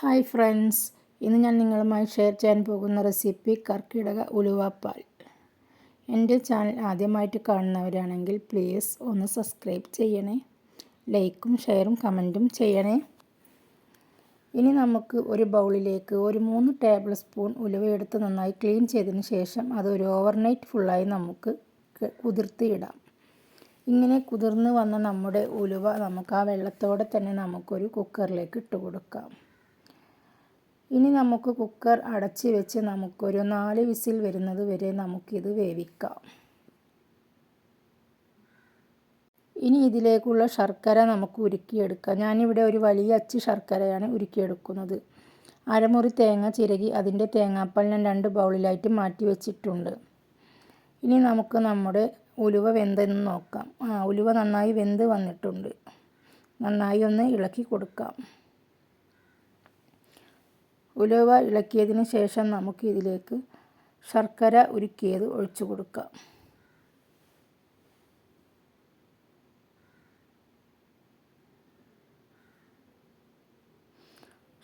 Hi friends ഇന്ന് ഞാൻ നിങ്ങളുമായി ഷെയർ ചെയ്യാൻ പോകുന്ന റെസിപ്പി കർക്കിടക ഉലുവാപ്പാൽ. എന്റെ ചാനൽ ആദ്യമായിട്ട് കാണുന്നവരാണെങ്കിൽ പ്ലീസ് ഒന്ന് സബ്സ്ക്രൈബ് ചെയ്യണേ ലൈക്കും ഷെയറും കമന്റും ചെയ്യണേ. ഇനി നമുക്ക് ഒരു ബൗളിലേക്ക് ഒരു മൂന്ന് ടേബിൾ സ്പൂൺ ഉലുവ എടുത്ത് നന്നായി ക്ലീൻ ചെയ്തതിന് ശേഷം അത് ഒരു ഓവർനൈറ്റ് ഫുള്ളായി നമുക്ക് കുതിർത്തിയിടാം. ഇങ്ങനെ കുതിർന്ന് വന്ന നമ്മുടെ ഉലുവ നമുക്ക് ആ വെള്ളത്തോടെ തന്നെ നമുക്കൊരു കുക്കറിലേക്ക് ഇട്ട് കൊടുക്കാം. ഇനി നമുക്ക് കുക്കർ അടച്ച് വെച്ച് നമുക്കൊരു നാല് വിസിൽ വരുന്നത് വരെ നമുക്കിത് വേവിക്കാം. ഇനി ഇതിലേക്കുള്ള ശർക്കര നമുക്ക് ഉരുക്കിയെടുക്കാം. ഞാനിവിടെ ഒരു വലിയ അച്ച് ശർക്കരയാണ് ഉരുക്കിയെടുക്കുന്നത്. അരമുറി തേങ്ങ ചിരകി അതിന്റെ തേങ്ങാപ്പാൽ ഞാൻ രണ്ട് ബൗളിലായിട്ട് മാറ്റി വെച്ചിട്ടുണ്ട്. ഇനി നമുക്ക് നമ്മുടെ ഉലുവ വെന്തെന്ന് നോക്കാം. ആ ഉലുവ നന്നായി വെന്ത് വന്നിട്ടുണ്ട്. നന്നായി ഒന്ന് ഇളക്കി കൊടുക്കാം. ഉലുവ ഇളക്കിയതിന് ശേഷം നമുക്ക് ഇതിലേക്ക് ശർക്കര ഉരുക്കിയത് ഒഴിച്ചു കൊടുക്കാം.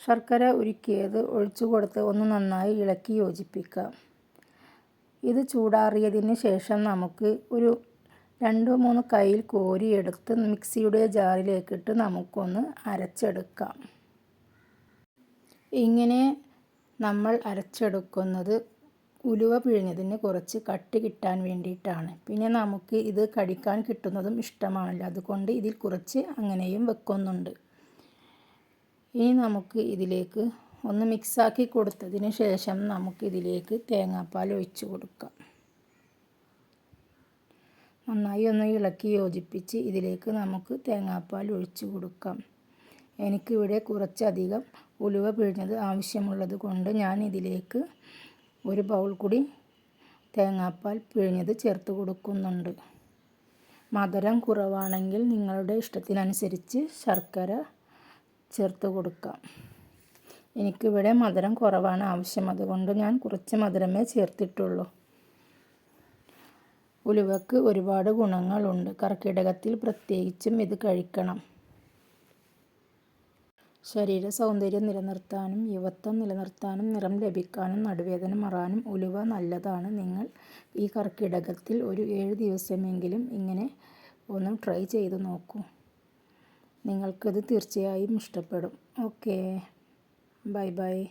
ശർക്കര ഉരുക്കിയത് ഒഴിച്ചു കൊടുത്ത് ഒന്ന് നന്നായി ഇളക്കി യോജിപ്പിക്കാം. ഇത് ചൂടാറിയതിന് ശേഷം നമുക്ക് ഒരു രണ്ട് മൂന്ന് കയ്യിൽ കോരിയെടുത്ത് മിക്സിയുടെ ജാറിലേക്കിട്ട് നമുക്കൊന്ന് അരച്ചെടുക്കാം. ഇങ്ങനെ നമ്മൾ അരച്ചെടുക്കുന്നത് ഉലുവ പിഴിഞ്ഞതിന് കുറച്ച് കട്ടി കിട്ടാൻ വേണ്ടിയിട്ടാണ്. പിന്നെ നമുക്ക് ഇത് കടിക്കാൻ കിട്ടുന്നതും ഇഷ്ടമാണല്ലോ. അതുകൊണ്ട് ഇതിൽ കുറച്ച് അങ്ങനെയും വെക്കുന്നുണ്ട്. ഇനി നമുക്ക് ഇതിലേക്ക് ഒന്ന് മിക്സാക്കി കൊടുത്തതിന് ശേഷം നമുക്ക് ഇതിലേക്ക് തേങ്ങാപ്പാൽ ഒഴിച്ച് കൊടുക്കാം. നന്നായി ഒന്ന് ഇളക്കി യോജിപ്പിച്ച് ഇതിലേക്ക് നമുക്ക് തേങ്ങാപ്പാൽ ഒഴിച്ച് കൊടുക്കാം. എനിക്കിവിടെ കുറച്ചധികം ഉലുവ പിഴിഞ്ഞത് ആവശ്യമുള്ളത് കൊണ്ട് ഞാൻ ഇതിലേക്ക് ഒരു ബൗൾ കൂടി തേങ്ങാപ്പാൽ പിഴിഞ്ഞത് ചേർത്ത് കൊടുക്കുന്നുണ്ട്. മധുരം കുറവാണെങ്കിൽ നിങ്ങളുടെ ഇഷ്ടത്തിനനുസരിച്ച് ശർക്കര ചേർത്ത് കൊടുക്കാം. എനിക്കിവിടെ മധുരം കുറവാണ് ആവശ്യം. അതുകൊണ്ട് ഞാൻ കുറച്ച് മധുരമേ ചേർത്തിട്ടുള്ളൂ. ഉലുവക്ക് ഒരുപാട് ഗുണങ്ങളുണ്ട്. കർക്കിടകത്തിൽ പ്രത്യേകിച്ചും ഇത് കഴിക്കണം. ശരീര സൗന്ദര്യം നിലനിർത്താനും യുവത്വം നിലനിർത്താനും നിറം ലഭിക്കാനും നടുവേദന മാറാനും ഉലുവ നല്ലതാണ്. നിങ്ങൾ ഈ കർക്കിടകത്തിൽ ഒരു ഏഴ് ദിവസമെങ്കിലും ഇങ്ങനെ ഒന്ന് ട്രൈ ചെയ്ത് നോക്കൂ. നിങ്ങൾക്കത് തീർച്ചയായും ഇഷ്ടപ്പെടും. ഓക്കേ. Bye bye.